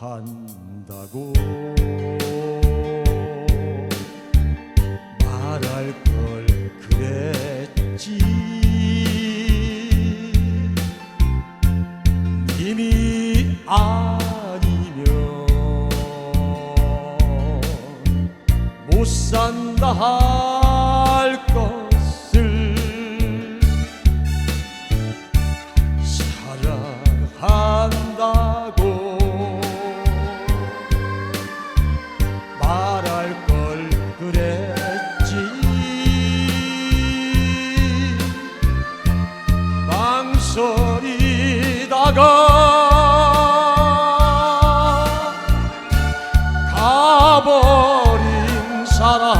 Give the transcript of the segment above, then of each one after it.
사랑한다고 말할 걸 그랬지. 님이 아니면 못 산다 망설이다가. 가버린 사람.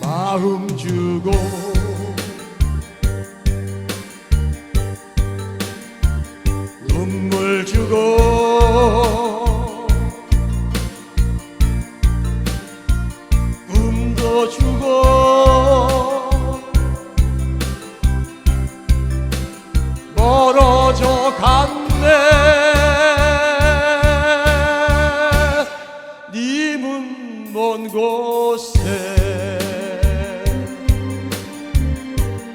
마음 주고 눈물 주고 갔네. 님은 먼 곳에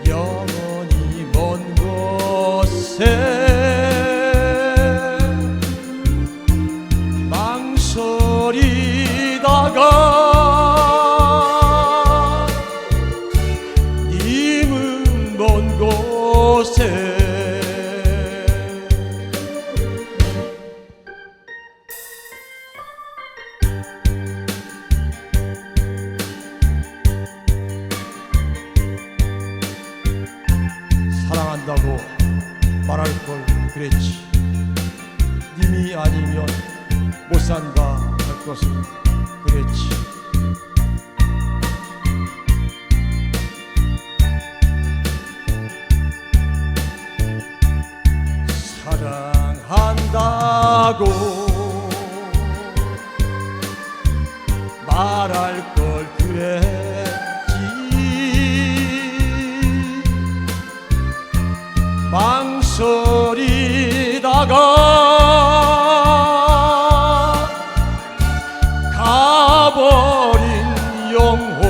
영원히 먼 곳에 망설이다가 님은 먼 곳에 사랑한다고 말할 걸 그랬지. 님이 아니면 못 산다 할 것을 그랬지. 사랑한다고 말할 걸 망설이다가 가버린 영혼.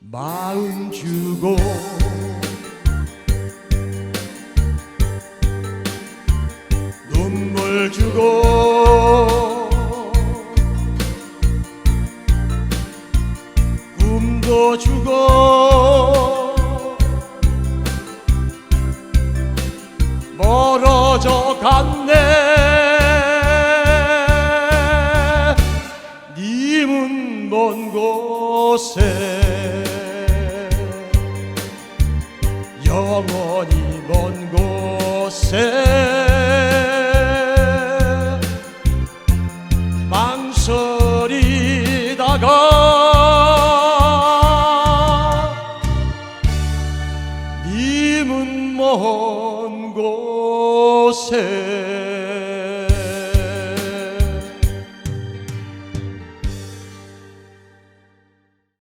마음 주고 눈물 주고 꿈도 주고 멀어져 갔네. 님은 먼 곳에 আছে